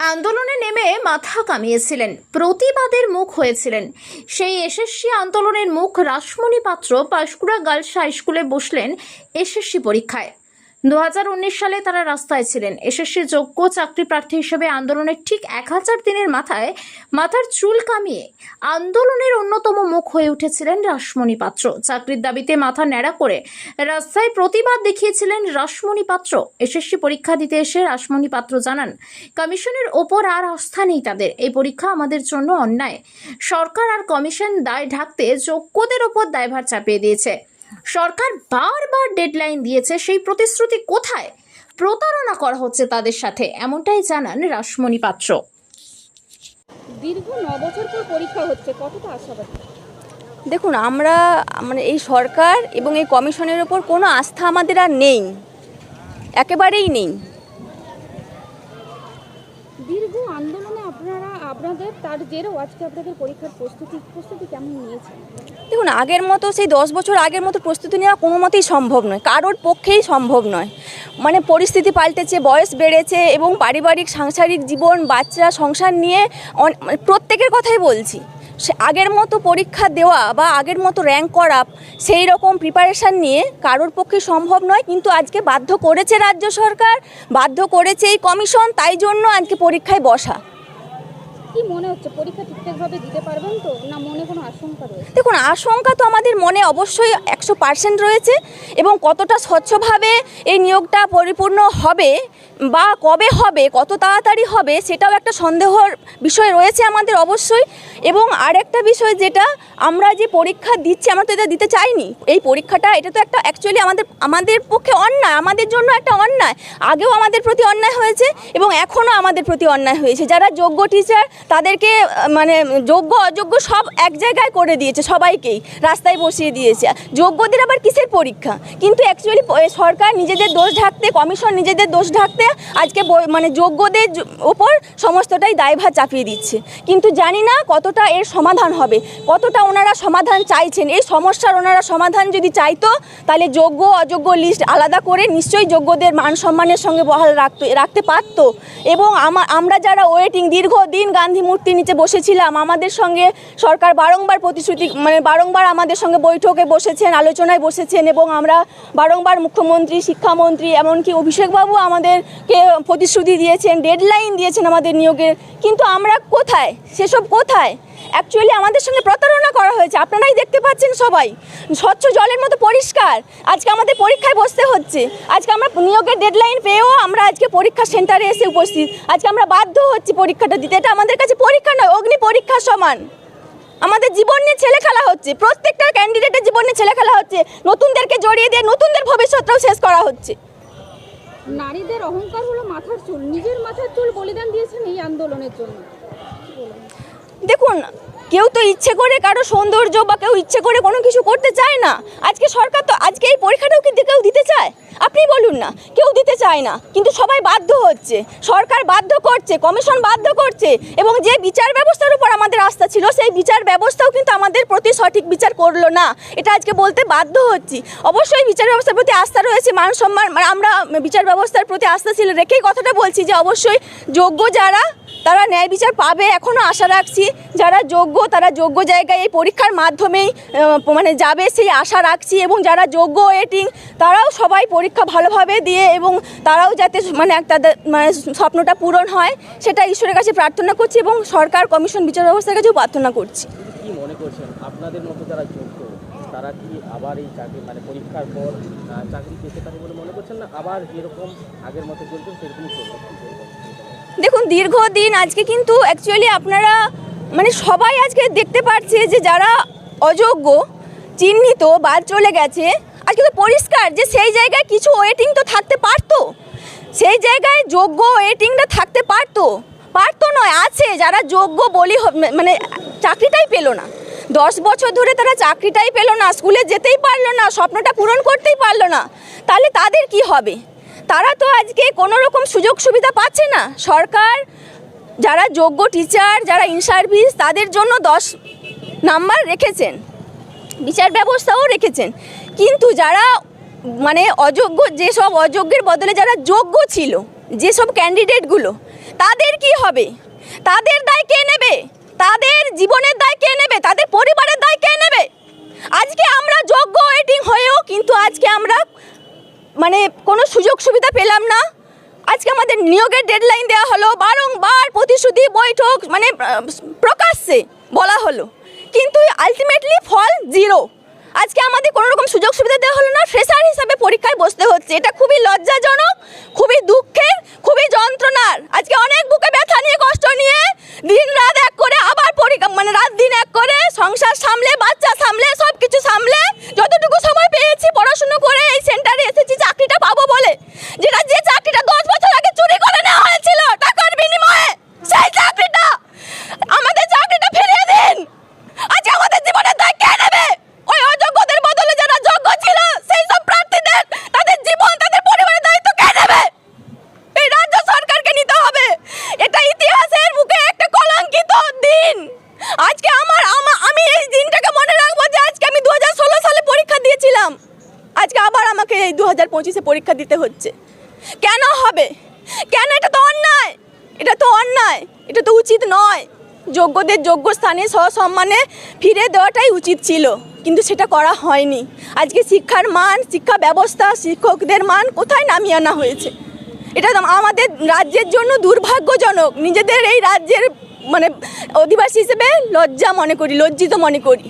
আন্দোলনে নেমে মাথা কামিয়েছিলেন, প্রতিবাদের মুখ হয়েছিলেন। সেই এসএসসি আন্দোলনের মুখ রাসমণি পাত্র পাঁশকুড়া গার্লস হাই স্কুলে বসলেন এসএসসি পরীক্ষায়। দু হাজার উনিশ সালে তারা রাস্তায় ছিলেন। এসএসসি যোগ্য চাকরি প্রার্থী হিসেবে আন্দোলনের ঠিক এক হাজার দিনের মাথায় মাথার চুল কামিয়ে আন্দোলনের অন্যতম মুখ হয়ে উঠেছিলেন রাসমণি পাত্র। চাকরির দাবিতে মাথা ন্যাড়া করে রাস্তায় প্রতিবাদ দেখিয়েছিলেন রাসমণি পাত্র। এসএসসি পরীক্ষা দিতে এসে রাসমণি পাত্র জানান, কমিশনের ওপর আর আস্থা নেই তাদের। এই পরীক্ষা আমাদের জন্য অন্যায়। সরকার আর কমিশন দায় ঢাকতে যোগ্যদের ওপর দায়ভার চাপিয়ে দিয়েছে। সরকার বারবার ডেডলাইন দিয়েছে সেই প্রতিশ্রুতি কোথায়? প্রতারণা করা হচ্ছে তাদের সাথে এমনটাই জানান রাসমণি পাত্র। দীর্ঘ ন বছর পর পরীক্ষা হচ্ছে কতটা আশাবাদী? দেখুন আমরা মানে এই সরকার এবং এই কমিশনের ওপর কোনো আস্থা আমাদের আর নেই একেবারেই নেই। দীর্ঘ আন্দোলনে আপনারা, আপনাদের তার জেরেও আজকে আপনাদের পরীক্ষার প্রস্তুতি প্রস্তুতি কেমন নিয়েছেন দেখুন, আগের মতো সেই দশ বছর আগের মতো প্রস্তুতি নেওয়া কোনো মতেই সম্ভব নয়। কারোর পক্ষেই সম্ভব নয়। মানে পরিস্থিতি পাল্টেছে, বয়স বেড়েছে এবং পারিবারিক, সাংসারিক জীবন, বাচ্চা, সংসার নিয়ে মানে প্রত্যেকের কথাই বলছি। আগের মতো পরীক্ষা দেওয়া বা আগের মতো র্যাঙ্ক করা সেই রকম প্রিপারেশান নিয়ে কারোর পক্ষে সম্ভব নয়। কিন্তু আজকে বাধ্য করেছে রাজ্য সরকার বাধ্য করেছে এই কমিশন তাই জন্য আজকে পরীক্ষায় বসা। কি মনে হচ্ছে? পরীক্ষা ঠিকঠাকভাবে দিতে পারবেন তো? না মনে কোনো আশঙ্কা রয়েছে? দেখুন আশঙ্কা তো আমাদের মনে অবশ্যই একশো পার্সেন্ট রয়েছে এবং কতটা স্বচ্ছভাবে এই নিয়োগটা পরিপূর্ণ হবে বা কবে হবে, কত তাড়াতাড়ি হবে সেটাও একটা সন্দেহর বিষয় রয়েছে আমাদের অবশ্যই। এবং আরেকটা বিষয় যেটা আমরা যে পরীক্ষা দিচ্ছি, আমরা তো এটা দিতে চাইনি। এই পরীক্ষাটা, এটা তো একটা অ্যাকচুয়ালি আমাদের আমাদের পক্ষে অন্যায়, আমাদের জন্য একটা অন্যায়। আগেও আমাদের প্রতি অন্যায় হয়েছে এবং এখনও আমাদের প্রতি অন্যায় হয়েছে। যারা যোগ্য টিচার তাদেরকে মানে যোগ্য, অযোগ্য সব এক জায়গায় করে দিয়েছে সবাইকেই, রাস্তায় বসিয়ে দিয়েছে। যোগ্যদের আবার কিসের পরীক্ষা? কিন্তু অ্যাকচুয়ালি সরকার নিজেদের দোষ ঢাকতে কমিশন নিজেদের দোষ ঢাকতে আজকে মানে যোগ্যদের ওপর সমস্তটাই দায়ভার চাপিয়ে দিচ্ছে। কিন্তু জানি না কতটা এর সমাধান হবে, কতটা ওনারা সমাধান চাইছেন। এই সমস্যার ওনারা সমাধান যদি চাইতো, তাহলে যোগ্য, অযোগ্য লিস্ট আলাদা করে নিশ্চয়ই যোগ্যদের মান সম্মানের সঙ্গে বহাল রাখতে রাখতে পারতো। এবং আমা- আমরা যারা ওয়েটিং দীর্ঘদিন গান্ধী মূর্তির নিচে বসেছিলাম, আমাদের সঙ্গে সরকার বারংবার প্রতিশ্রুতি মানে বারংবার আমাদের সঙ্গে বৈঠকে বসেছেন আলোচনায় বসেছেন এবং আমরা বারংবার মুখ্যমন্ত্রী, শিক্ষামন্ত্রী, এমনকি অভিষেকবাবু আমাদেরকে প্রতিশ্রুতি দিয়েছেন ডেডলাইন দিয়েছেন আমাদের নিয়োগের। কিন্তু আমরা কোথায়? সেসব কোথায়? অ্যাকচুয়ালি আমাদের সঙ্গে প্রতারণা করা হয়েছে। আপনারাই দেখতে পাচ্ছেন সবাই। স্বচ্ছ জলের মতো পরিষ্কার। আজকে আমাদের পরীক্ষায় বসতে হচ্ছে। আজকে আমরা নিয়োগের ডেডলাইন পেয়েও আমরা আজকে পরীক্ষা সেন্টারে এসে উপস্থিত। আজকে আমরা বাধ্য হচ্ছি পরীক্ষাটা দিতে। এটা আমাদের কাছে পরীক্ষা নয়, অগ্নি পরীক্ষার সমান। আমাদের জীবন নিয়ে ছেলে খেলা হচ্ছে, প্রত্যেকটা ক্যান্ডিডেটের জীবন নিয়ে ছেলে খেলা হচ্ছে, নতুনদেরকে জড়িয়ে দিয়ে নতুনদের ভবিষ্যৎটাও শেষ করা হচ্ছে নারীদের অহংকার হলো মাথার চুল, নিজের মাথার চুল বলিদান দিয়েছেন এই আন্দোলনের জন্য? দেখুন, কেউ তো ইচ্ছে করে কারও সৌন্দর্য বা কেউ ইচ্ছে করে কোনো কিছু করতে চায় না। আজকে সরকার তো আজকে এই পরীক্ষাটাও কিন্তু কেউ দিতে চায়? আপনি বলুন না, কেউ দিতে চায় না, কিন্তু সবাই বাধ্য হচ্ছে। সরকার বাধ্য করছে, কমিশন বাধ্য করছে, এবং যে বিচার ব্যবস্থার উপর আমাদের আস্থা ছিল, সেই বিচার ব্যবস্থাও কিন্তু আমাদের প্রতি সঠিক বিচার করল না। এটা আজকে বলতে বাধ্য হচ্ছি। অবশ্যই বিচার ব্যবস্থার প্রতি আস্থা রয়েছে, মান সম্মান মানে আমরা বিচার ব্যবস্থার প্রতি আস্থা ছিল রেখেই কথাটা বলছি যে অবশ্যই যোগ্য যারা তারা ন্যায় বিচার পাবে এখনও আশা রাখছি। যারা যোগ্য, তারা যোগ্য জায়গায় এই পরীক্ষার মাধ্যমেই মানে যাবে সেই আশা রাখছি এবং যারা যোগ্য ওয়েটিং তারাও সবাই পরীক্ষা ভালোভাবে দিয়ে এবং তারাও যাতে মানে তাদের মানে স্বপ্নটা পূরণ হয় সেটা ঈশ্বরের কাছে প্রার্থনা করছি এবং সরকার, কমিশন, বিচার ব্যবস্থার কাছেও প্রার্থনা করছি। আপনাদের মতো যারা যোগ্য, তারা কি আবার এই চাকরি মানে পরীক্ষার পর চাকরি পেতে পারে বলে মনে করছেন না? আবার যেরকম আগের মতো সেরকমই দেখুন, দীর্ঘদিন আজকে কিন্তু অ্যাকচুয়ালি আপনারা মানে সবাই আজকে দেখতে পাচ্ছে যে যারা অযোগ্য, চিহ্নিত বাদ চলে গেছে আজকে তো পরিষ্কার যে সেই জায়গায় কিছু ওয়েটিং তো থাকতে পারতো। সেই জায়গায় যোগ্য ওয়েটিংটা থাকতে পারতো। পারতো নয়, আছে যারা যোগ্য বলি মানে চাকরিটাই পেল না। দশ বছর ধরে তারা চাকরিটাই পেল না, স্কুলে যেতেই পারল না, স্বপ্নটা পূরণ করতেই পারল না। তাহলে তাদের কি হবে? তারা তো আজকে কোনো রকম সুযোগ সুবিধা পাচ্ছে না। সরকার, যারা যোগ্য টিচার যারা ইন সার্ভিস তাদের জন্য দশ নাম্বার রেখেছেন। বিচার ব্যবস্থাও রেখেছেন। কিন্তু যারা মানে অযোগ্য, যেসব অযোগ্যের বদলে যারা যোগ্য ছিল, যেসব ক্যান্ডিডেটগুলো তাদের কি হবে? তাদের দায় কে নেবে? তাদের জীবনের দায় কে নেবে? তাদের পরিবারের দায় কে নেবে? আজকে আমরা যোগ্য ওয়েটিং হয়েও কিন্তু আজকে আমরা মানে কোনো সুযোগ সুবিধা পেলাম না। আজকে আমাদের নিয়োগের ডেডলাইন দেওয়া হলো, বারংবার প্রতিশ্রুতি, বৈঠক মানে প্রকাশ্যে বলা হলো। কিন্তু আলটিমেটলি ফল জিরো আজকে আমাদের কোনো রকম সুযোগ সুবিধা দেওয়া হলো না ফ্রেশার হিসাবে পরীক্ষায় বসতে হচ্ছে। এটা খুবই লজ্জাজনক, খুবই দুঃখের, খুবই যন্ত্রণার। আজকে অনেক বুকে ব্যথা নিয়ে, কষ্ট নিয়ে দিন রাত এক করে আবার পরীক্ষা মানে রাত দিন এক করে সংসার সামলে, বাচ্চা সামলে যতটুকু সময় পেয়েছি পড়াশুনো করে এই সেন্টারে এসেছি চাকরিটা পাবো বলে যেটা যে চাকরিটা দশ বছর আগে চুরি করে নেওয়া হয়েছিল টাকার বিনিময়ে সেই চাকরিটা আমাদের চাকরিটা ফিরিয়ে দিন আজকে আমাদের জীবনের দায় কে নেবে ওই অযোগ্যদের বদলে যারা যোগ্য ছিল সেই সব প্রার্থীদের তাদের জীবন তাদের পরিবারের দায়িত্ব কে নেবে এই রাজ্য সরকারকে নিতে হবে এটা ইতিহাসের বুকে একটা কলঙ্কিত দিন আজকে আমার আমা- আমি এই দিনটাকে মনে রাখব যে আজকে আমি দু সালে পরীক্ষা দিয়েছিলাম আজকে আবার আমাকে এই দু হাজার পঁচিশে পরীক্ষা দিতে হচ্ছে। কেন হবে? কেন এটা তো অন্যায়? এটা তো অন্যায়। এটা তো উচিত নয়। যোগ্যদের যোগ্য স্থানে সসম্মানে ফিরে দেওয়াটাই উচিত ছিল, কিন্তু সেটা করা হয়নি। আজকে শিক্ষার মান, শিক্ষা ব্যবস্থা, শিক্ষকদের মান কোথায় নামিয়ে আনা হয়েছে? এটা আমাদের রাজ্যের জন্য দুর্ভাগ্যজনক। নিজেদের এই রাজ্যের মানে অধিবাসী হিসেবে লজ্জা মনে করি, লজ্জিত মনে করি।